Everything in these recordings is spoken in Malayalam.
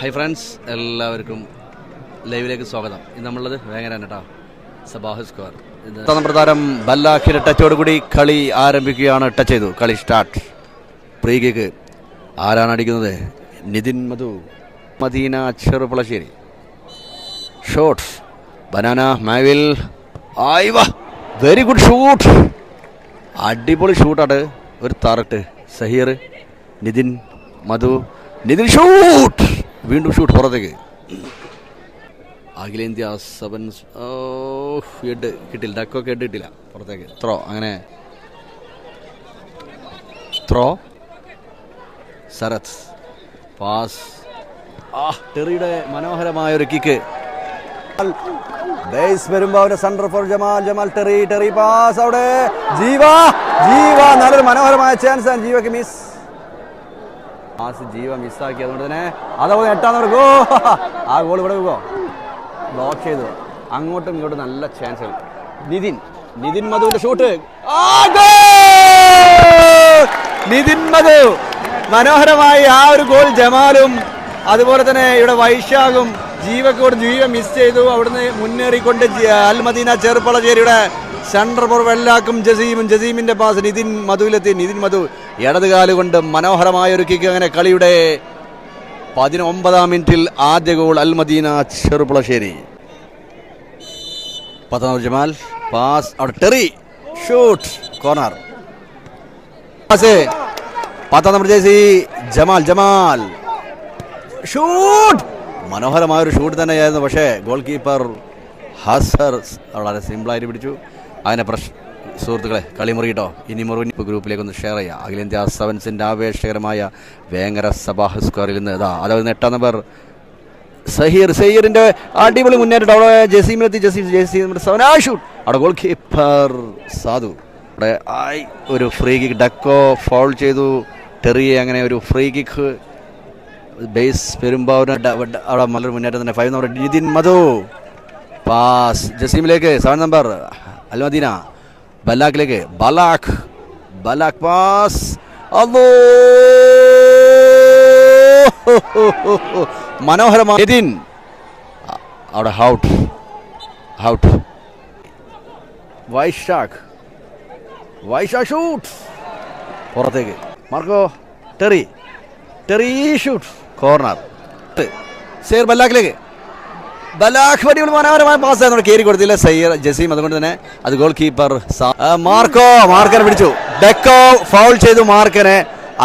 ഹൈ ഫ്രണ്ട്സ് എല്ലാവർക്കും ലൈവിലേക്ക് സ്വാഗതം. ഇന്ന് നമ്മളുള്ളത് വേങ്ങരാണ് കേട്ടോ. സബാഹ് സ്ക്വയർ ഇത് പ്രധാനം ബല്ലാഖിന്റെ ടച്ചോടുകൂടി കളി ആരംഭിക്കുകയാണ്. ടച്ച് ചെയ്തു. കളി സ്റ്റാർട്ട് പ്രീ കിക്ക് ആരാണ് അടിക്കുന്നത്? നിതിൻ മധു മദീന ചെറുപ്പളശ്ശേരി ഷോട്ട് ബനാന മാവിൽ ആയിവ! വെരി ഗുഡ് ഷൂട്ട് അടിപൊളി ഷൂട്ടാണ് ഒരു തറട്ട് സഹീർ നിതിൻ മധു. നിതിൻ ഷൂട്ട് വീണ്ടും ഷൂട്ട് പുറത്തേക്ക്. അഖിലേന്ത്യാ സെവൻസ് ഓ ഹെഡ് കിട്ടില്ല. ഡക്കൊക്കെ ഹെഡ് കിട്ടില്ല. പുറത്തേക്ക്. ത്രോ അങ്ങനെ. ത്രോ സരത് പാസ് ആ ടെറിയുടെ മനോഹരമായ ഒരു kick Base centre forward Jamal. Jamal Terry Terry pass അവിടെ ജീവ ജീവ. നല്ലൊരു മനോഹരമായ ചാൻസ് ആണ് ജീവക്ക് മിസ് പാസ് ജീവ മിസ്സാക്കി അതുകൊണ്ട് തന്നെ അതവിടെ എട്ടാന്ന് ഗോ. ആ ഗോൾ ഇവിടെ ഗോ ബ്ലോക്ക് ചെയ്തു. അങ്ങോട്ടും ഇങ്ങോട്ടും നല്ല ചാൻസുകൾ നിതിൻ നിതിൻ മധുവിന്റെ ഷൂട്ട് നിതിൻ മധു മനോഹരമായി ആ ഒരു ഗോൾ ജമാലും അതുപോലെ തന്നെ ഇവിടെ വൈശാഖും ജീവക്കോട് ജീവ മിസ് ചെയ്തു. അവിടുന്ന് മുന്നേറിക്കൊണ്ട് അൽമദീന ചെറുപ്പളശ്ശേരിയുടെ സെൻട്രർ ഫോർ വെള്ളാക്കും ജസീമും. ജസീമിന്റെ പാസ് നിതിൻ മധുവിലെത്തി നിതിൻ മധു ഇടതുകാൽ കൊണ്ട് മനോഹരമായ ഒരു കിക്ക് അങ്ങനെ കളിയുടെ പതിനൊമ്പതാം മിനിറ്റിൽ ആദ്യ ഗോൾ അൽമദീന ചെറുപ്പളശ്ശേരി. പത്താം ജമാൽ പാസ് അവിടെ ടെറി ഷൂട്ട് കോർണർ പാസ് പത്താം നമ്പർ ജേസി ജമാൽ ജമാൽ. ഷൂട്ട് മനോഹരമായ ഒരു ഷൂട്ട് തന്നെയായിരുന്നു. പക്ഷേ ഗോൾ കീപ്പർ ഹസർ വളരെ സിമ്പിളായിട്ട് പിടിച്ചു. അതിനെ പ്രശ്ന സുഹൃത്തുക്കളെ കളി മുറിയിട്ടോ ഇനി മുറിവ് ഗ്രൂപ്പിലേക്ക് ഒന്ന് ഷെയർ ചെയ്യാം. അഖിലേന്ത്യാ സെവൻസിന്റെ ആവേശകരമായ വേങ്ങര സബാഹ് സ്ക്വയറിൽ നിന്ന് ഇതാ അതായത് എട്ടാം നമ്പർ സഹീർ സഹീറിന്റെ അടിപൊളി മുന്നേറ്റം. അവിടെ ജസീമിലെത്തി ജസീം ജസീം ആ ഷൂട്ട് അവിടെ ഗോൾ കീപ്പർ സാധു. അവിടെ ആയി ഒരു ഫ്രീ കിക്ക് ഡക്കോ ഫൗൾ ചെയ്തു. ടെറിയെ അങ്ങനെ ഒരു ഫ്രീ കിക്ക് ബേസ് പെരുമ്പാവൂർ അവിടെ നല്ലൊരു മുന്നേറ്റം തന്നെ. Five number Nithin Madhu. Pass ജസീമിലേക്ക് seven number Al Madina. ബലാഖിലേക്ക് ബലാഖ്. ബലാഖ് പാസ് അല്ലോ മനോഹരമായ നിതിൻ അവിടെ ഹൗട്ട് ഹൗട്ട് വൈശാഖ്. വൈശാഖ് ഷൂട്ട് പുറത്തേക്ക്. Marco Terry Terry shoot corner. Share ബല്ലാഖിലേക്ക്. ബലാഖ് വടി മനോഹരമായ പാസ് ആയിരുന്നു. കയറി കൊടുത്തില്ല. സയ്യർ ജസീം അതുകൊണ്ട് തന്നെ അത് ഗോൾ കീപ്പർ മാർക്കോ മാർക്കനെ പിടിച്ചു. ഡെക്കോ ഫൗൾ ചെയ്തു മാർക്കനെ.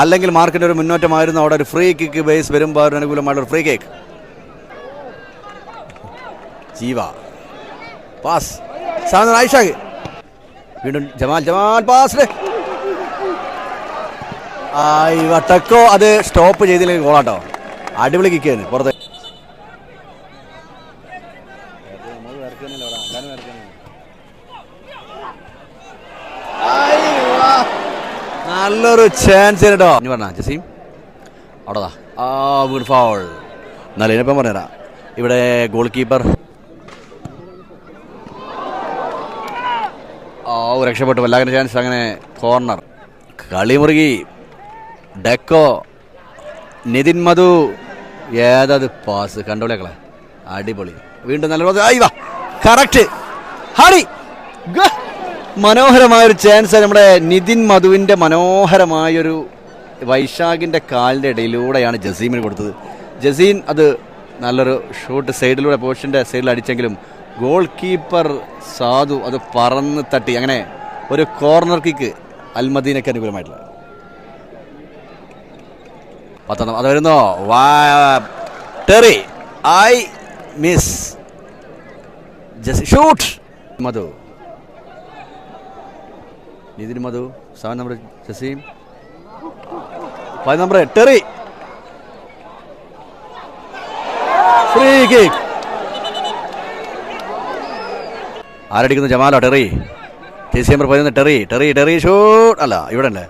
അല്ലെങ്കിൽ മാർക്കിന്റെ ഒരു മുന്നോറ്റമായിരുന്നു. അവിടെ ഒരു ഫ്രീ കിക്ക് ബേസ് വരുമ്പോൾ ഒരു ഫ്രീ കിക്ക് ജീവ. പാസ് ആയിഷാഖ് വീണ്ടും ജമാൽ ജമാൽ പാസ് ആയി വട്ടക്കോ അത് സ്റ്റോപ്പ് ചെയ്തില്ലെങ്കിൽ ഗോളാട്ടോ അടിപൊളി കിക്കാണ് പുറത്തെ. നല്ലൊരു ചാൻസ് കേട്ടോ ഇനി പറഞ്ഞ ജസീം അവിടെതാ ആ വീട് ഫൗൾ എന്നാലും ഇനിയിപ്പം പറഞ്ഞുതരാം. ഇവിടെ ഗോൾ കീപ്പർ ഓ രക്ഷപ്പെട്ടു. വല്ലാതെ ചാൻസ് അങ്ങനെ കോർണർ കളിമുറുകി. ഡെക്കോ നിതിൻ മധു ഏതത് പാസ് കണ്ടോളേക്കളെ അടിപൊളി. വീണ്ടും നല്ല കറക്റ്റ് ഹാടി. മനോഹരമായൊരു ചാൻസ് നമ്മുടെ നിതിൻ മധുവിന്റെ മനോഹരമായൊരു വൈശാഖിന്റെ കാലിന്റെ ഇടയിലൂടെയാണ് ജസീമിന് കൊടുത്തത്. ജസീൻ അത് നല്ലൊരു ഷൂട്ട് സൈഡിലൂടെ പോസ്റ്റിന്റെ സൈഡിൽ അടിച്ചെങ്കിലും ഗോൾ കീപ്പർ സാധു അത് പറന്ന് തട്ടി. അങ്ങനെ ഒരു കോർണർ കിക്ക് അൽമദീനയ്ക്ക് അനുകൂലമായിട്ടുള്ള പത്തൊന്ന് അത് വരുന്നു? Terry I miss just shoot! Madhu. Nithin Madhu seven number Jaseem five number Terry free kick ആരടിക്കുന്നു ജമാലോ ടെറി ജെസി നമ്പർ പതിനൊന്ന് ടെറി ടെറി ടെറി ഷൂട്ട്. അല്ല ഇവിടെ അല്ലേ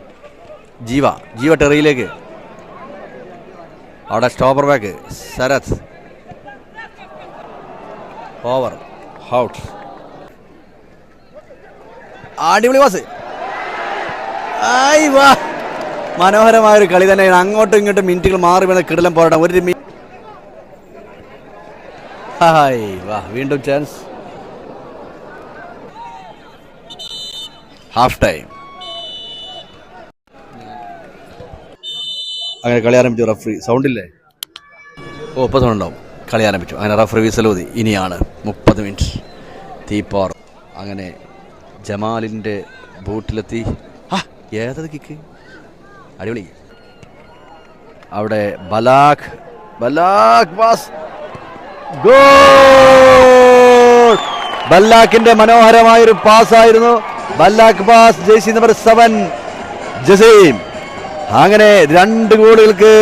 ജീവ ജീവ ടെറിയിലേക്ക് അവിടെ stopper back Sarath over out അടിപൊളി പാസ് ആയി വാ. മനോഹരമായ ഒരു കളി തന്നെയാണ്. അങ്ങോട്ടും ഇങ്ങോട്ടും മിനിറ്റുകൾ മാറി വീണ കിടലം പോരാട്ടം. ഒരു ഹായ് വാ. വീണ്ടും ചാൻസ് ഹാഫ് ടൈം അങ്ങനെ കളി ആരംഭിച്ചു റഫറി സൗണ്ടില്ലേ? ഓ ഇപ്പോൾ സൗണ്ട് കളി ആരംഭിച്ചു. അങ്ങനെ റഫറി വിസലൂതി ഇനിയാണ് മുപ്പത് മിനിറ്റ് തീപ്പാർ അങ്ങനെ ജമാലിന്റെ ബൂട്ടിലെത്തി. ആ ഏതത് കിക്ക് അടിപൊളി. അവിടെ ബലാഖ് ബലാഖ് പാസ് ഗോൾ! മനോഹരമായ മനോഹരമായൊരു പാസ് ആയിരുന്നു. ബല്ലാഖ് പാസ് ജേസി നമ്പർ സെവൻ ജസീം. അങ്ങനെ രണ്ട് ഗോളുകൾക്ക്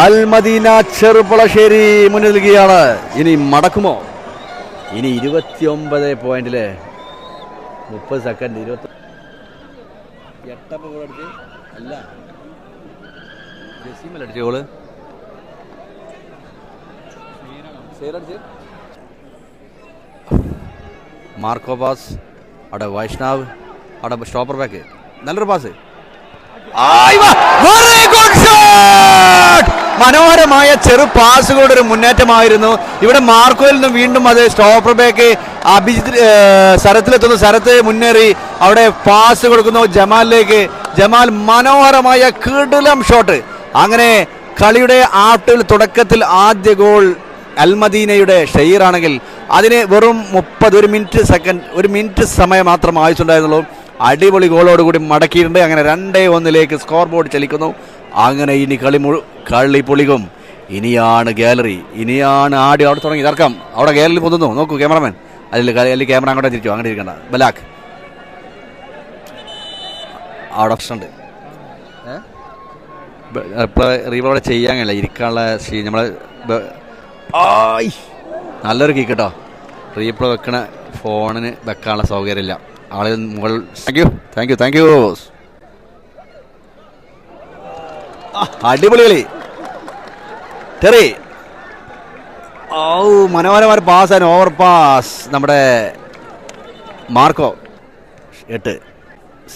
ആൽമദീന ചെറുപ്പളശ്ശേരി മുന്നിൽ നൽകുകയാണ് ഇനി മടക്കുമോ? ഇനി ഇരുപത്തിയൊമ്പത് പോയിന്റിൽ മുപ്പത് സെക്കൻഡ് ഇരുപത്തി മാർക്കോ പാസ് അവിടെ വൈഷ്ണവ് അവിടെ സ്റ്റോപ്പർ ബാക്ക്. നല്ലൊരു പാസ്. മനോഹരമായ ചെറു പാസുകളുടെ ഒരു മുന്നേറ്റമായിരുന്നു. ഇവിടെ മാർക്കോയിൽ നിന്നും വീണ്ടും അത് സ്റ്റോപ്പർ ബാക്ക് അഭിജിത് ഏർ, സരത്തിലെത്തുന്നു. സരത്ത് മുന്നേറി. അവിടെ പാസ് കൊടുക്കുന്നു ജമാലിലേക്ക്. ജമാൽ മനോഹരമായ കിടിലം ഷോട്ട് അങ്ങനെ കളിയുടെ ആട്ടിൽ തുടക്കത്തിൽ ആദ്യ ഗോൾ അൽമദീനയുടെ ഷെയ്റാണെങ്കിൽ അതിന് വെറും മുപ്പത് ഒരു മിനിറ്റ് സെക്കൻഡ് ഒരു മിനിറ്റ് സമയം മാത്രം ആവശ്യമുണ്ടായിരുന്നുള്ളൂ അടിപൊളി ഗോളോടുകൂടി മടക്കിയിട്ടുണ്ട്. അങ്ങനെ രണ്ടേ ഒന്നിലേക്ക് സ്കോർ ബോർഡ് ചലിക്കുന്നു. അങ്ങനെ ഇനി കളി മുഴു കളി പൊളികും. ഇനിയാണ് ഗാലറി. ഇനിയാണ് ആടി അവിടെ തുടങ്ങി. ഇറക്കാം അവിടെ ഗാലറി പൊതുന്നു നോക്കൂ ക്യാമറമാൻ. അതിൽ അല്ലെങ്കിൽ ക്യാമറ അങ്ങോട്ട് തിരിച്ചു അങ്ങനെ ഇരിക്കണ്ട ബലാക്ക് അവിടെ ഓപ്ഷൻ ഉണ്ട് ഇപ്പോൾ റീവോടെ ചെയ്യാൻ കഴിയില്ല. ഇരിക്കാനുള്ള സീ നമ്മൾ ആയ്. നല്ലൊരു കീക്കട്ടോ കേട്ടോ. റീപ്ലേ വെക്കണ ഫോണിന് വെക്കാനുള്ള സൗകര്യമില്ല. ആൾ മുകൾ thank you thank you thank you അടിപൊളി കളി. ടെറി ഔ മനോഹരമായ പാസ് ആൻഡ് ഓവർ പാസ് നമ്മുടെ മാർക്കോ. എട്ട്.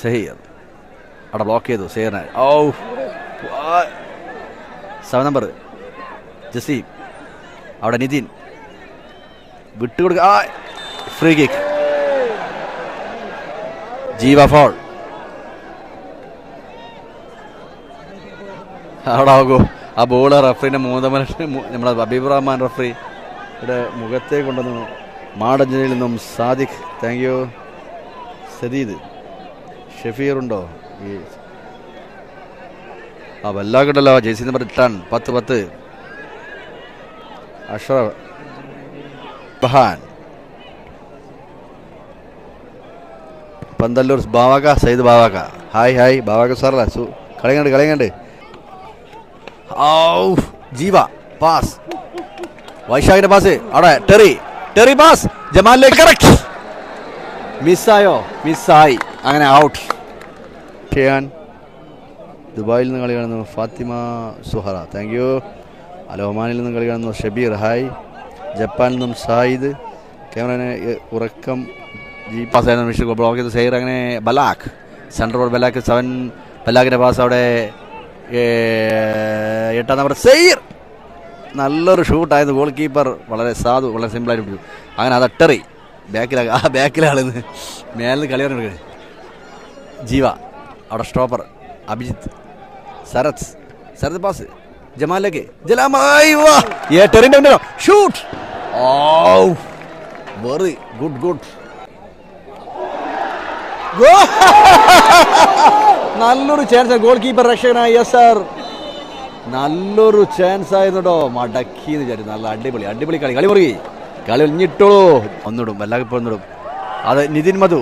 സഹീർ. അവിടെ ബ്ലോക്ക് ചെയ്തു സേറിനെ ഔ. Seven number Jaseem. അവിടെ Nithin. വിട്ടുകൊടുക്ക. Free kick Jeeva foul. അവിടെ ആ ബോൾ റഫറിന്റെ മൂന്നമന നമ്മുടെ അബീബ് റഹ്മാൻ റഫറിയുടെ മുഖത്തെ കൊണ്ടുവന്നു മാടഞ്ചനിൽ നിന്നും സാദിഖ്. താങ്ക് യു സദീദ് ഷഫീർ ഉണ്ടോ? ഈ ആ വല്ലാക്കുണ്ടല്ലോ ജേസി നമ്പർ ടൺ പത്ത് പത്ത്. അഷ്റഫ് ബഹാൻ. പന്തല്ലൂർ ബാവാക്ക സയ്യിദ് ബാവാക്ക ഹായ് ഹായ്. ബാവാക്ക സാറല്ല? സു കളിയങ്ങണ്ട് ഔ ജീവ പാസ്. വൈശാഖിന്റെ പാസ്. അവിടെ ടെറി. Terry pass. ജമാലിലേക്ക് കറക്റ്റ്. മിസ്സായോ? മിസ്സായി. അങ്ങനെ ഔട്ട് ചെയ്യാൻ ദുബായിൽ നിന്ന് കളി കാണുന്നു ഫാത്തിമ സുഹറ. താങ്ക് യു അലോമാനിൽ നിന്ന് കളി കാണുന്നു ഷബീർ. ഹായ് ജപ്പാനിൽ നിന്നും സായിദ്. ക്യാമറ ഉറക്കം ജി പാസ് ആയിരുന്നു മിസ്റ്റർ ബ്ലോക്ക് ചെയ്ത് സെയർ അങ്ങനെ Balakh central ball Balakh seven ബലാഖിന്റെ pass അവിടെ എട്ടാം നമ്പർ സെയ്ർ നല്ലൊരു ഷൂട്ടായിരുന്നു ഗോൾ കീപ്പർ വളരെ സാധു വളരെ സിമ്പിളായിട്ട് പിടിച്ചു. അങ്ങനെ അത് അട്ടറി. ബാക്കിലാ ആ ബാക്കിലാണെന്ന് മേലിൽ കളി പറഞ്ഞു ജീവ അവിടെ സ്റ്റോപ്പർ അഭിജിത്ത് സരത് സരത് പാസ് ജമാലേക്ക് ജലാമായി ഷൂട്ട് ഓ വെറി ഗുഡ് ഗുഡ്. നല്ലൊരു ചാൻസ് ഗോൾ കീപ്പർ രക്ഷകനായി യെസ് സാർ. നല്ലൊരു ചാൻസ് ആയിരുന്നോ മടക്കി എന്ന് വിചാരിച്ചു. നല്ല അടിപൊളി അടിപൊളി കളി. കളി മുറുകി. കളി ഒഞ്ഞിട്ടോളൂ ഒന്നിടും. വല്ലാതെ ഇപ്പോൾ ഒന്നിടും. അത് നിതിൻ മധു.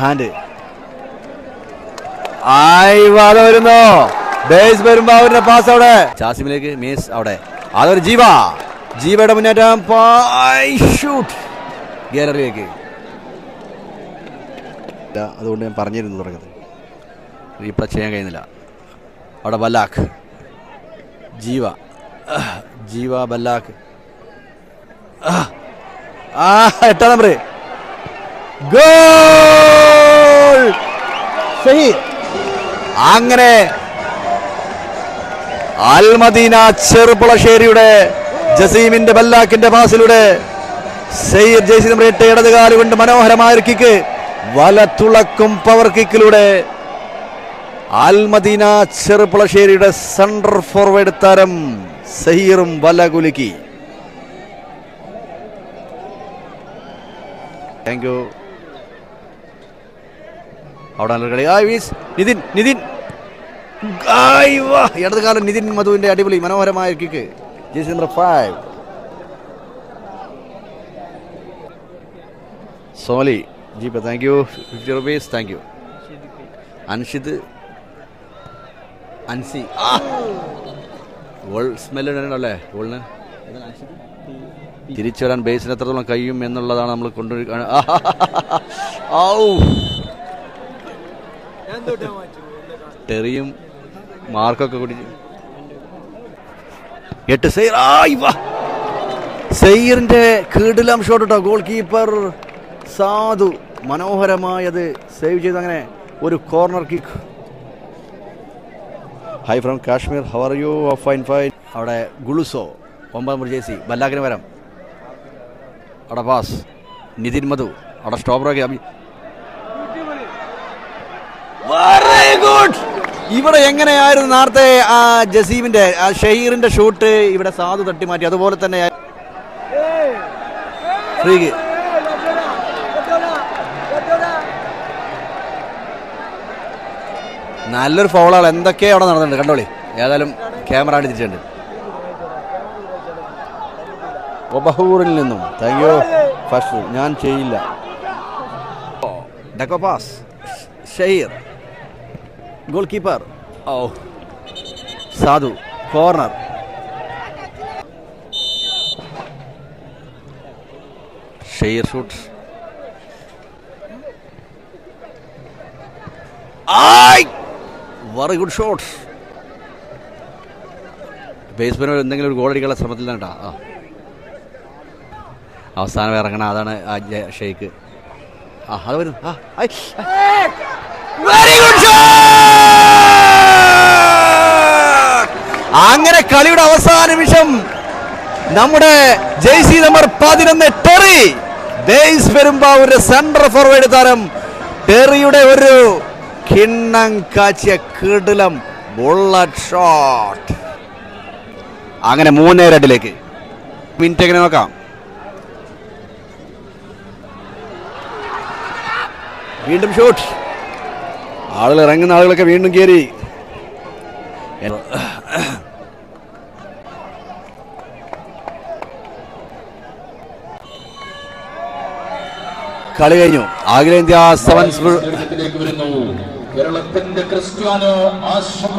ഹാൻഡ് ആയി വാദ വരുന്നോ. ബേസ് വരുമ്പോ അവരുടെ പാസ് അവിടെ. ചാസിമിലേക്ക് മീസ് അവിടെ. അതൊരു ജീവ. ജീവയുടെ മുന്നേറ്റം. ഷൂട്ട് അതുകൊണ്ട് ഞാൻ പറഞ്ഞിരുന്നു തുടങ്ങുന്നത്. റീപ്ലേ ചെയ്യാൻ കഴിയുന്നില്ല. അവിടെ ബല്ലാഖ്. ജീവ. ജീവ ബല്ലാഖ്. ആ എട്ടാം നമ്പർ. ഗോൾ! അങ്ങനെ. അൽമദീന ചെറുപ്പുളശ്ശേരിയുടെ ജസീമിന്റെ ബല്ലാക്കിന്റെ പാസിലൂടെ സെയ്ദ് ജയ്സി റേട്ട് ഇടതുകാൽ കൊണ്ട് മനോഹരമായ ഒരു കിക്ക് വലത്തുളക്കും പവർ കിക്കിലൂടെ അൽമദീന ചെറുപ്പുളശ്ശേരിയുടെ സെൻട്രർ ഫോർവേഡ് താരം സഹീറും വല കുലുക്കി. താങ്ക് യു അവിടെ നല്ലൊരു കളി. ആ വീസ് നിതിൻ നിതിൻ. ഇടതുകാലം നിതിൻ മധുവിന്റെ അടിപൊളി മനോഹരമായ കിക്ക് ജേസി number five. സോലി ജീപ്പ thank you fifty rupees thank you Anshid Ansi goal smell അല്ലേ? ഗോളിന് തിരിച്ചു വരാൻ ബേസിന് എത്രത്തോളം കഴിയും എന്നുള്ളതാണ് നമ്മൾ കൊണ്ടുവരി ടെറിയും മാർക്കൊക്കെ കൂടി എട്ട് സെയർ ആയ് കീടിലം ഷോട്ട് കേട്ടോ ഗോൾ കീപ്പർ സാധു മനോഹരമായത് സേവ് ചെയ്ത് അങ്ങനെ ഒരു corner kick hi from Kashmir how are you fine fine അവിടെ ഗുളുസോ ഒമ്പത് നമ്പർ ജേസി ബല്ലാഗിന് വരാം അവിടെ പാസ് നിതിൻ മധു. അവിടെ സ്റ്റോപ്പറൊക്കെ അഭി വെരി ഗുഡ് ഇവിടെ എങ്ങനെയായിരുന്നു നേരത്തെ ആ ജസീമിന്റെ ആ ഷഹീറിന്റെ ഷൂട്ട് ഇവിടെ സാധു തട്ടി മാറ്റി അതുപോലെ തന്നെ. നല്ലൊരു ഫൗളാണ് എന്തൊക്കെ അവിടെ നടന്നിട്ടുണ്ട്? കണ്ടോളി. ഏതായാലും ക്യാമറ അടിച്ചിട്ടുണ്ട്. ബഹൂറിൽ നിന്നും. താങ്ക് യു ഫസ്റ്റ് ഞാൻ ചെയ്യില്ല. Deco pass Shaheer. Goalkeeper oh Sadhu corner. Share shoot. Very good shot basement എന്തെങ്കിലും ഒരു ഗോൾ അടിക്കാനുള്ള ശ്രമത്തിൽ തന്നെ കേട്ടോ. ആ. അവസാനം ഇറങ്ങണം അതാണ് ഷെയ്ക്ക് ആ അത് വരുന്നു. ആ വെരി ഗുഡ് അങ്ങനെ കളിയുടെ അവസാന നിമിഷം നമ്മുടെ ജേസി നമ്പർ പതിനൊന്ന് ടെറി. ബേസ് പെരുമ്പാവൂരിന്റെ സെൻട്രൽ ഫോർവേഡ് താരം ടെറിയുടെ ഒരു കിണ്ണം കാച്ചിയ കിടിലം ബുള്ളറ്റ് ഷോട്ട് അങ്ങനെ മൂന്നേ രണ്ടിലേക്ക്. മിനിറ്റ് എങ്ങനെ നോക്കാം. വീണ്ടും ഷോട്ട് ആളുകൾ ഇറങ്ങുന്ന ആളുകളൊക്കെ വീണ്ടും കയറി കളി കഴിഞ്ഞു. അഖിലേന്ത്യാ സെവൻസ് കേരളത്തിന്റെ ക്രിസ്ത്യാനോ ആശ്രമ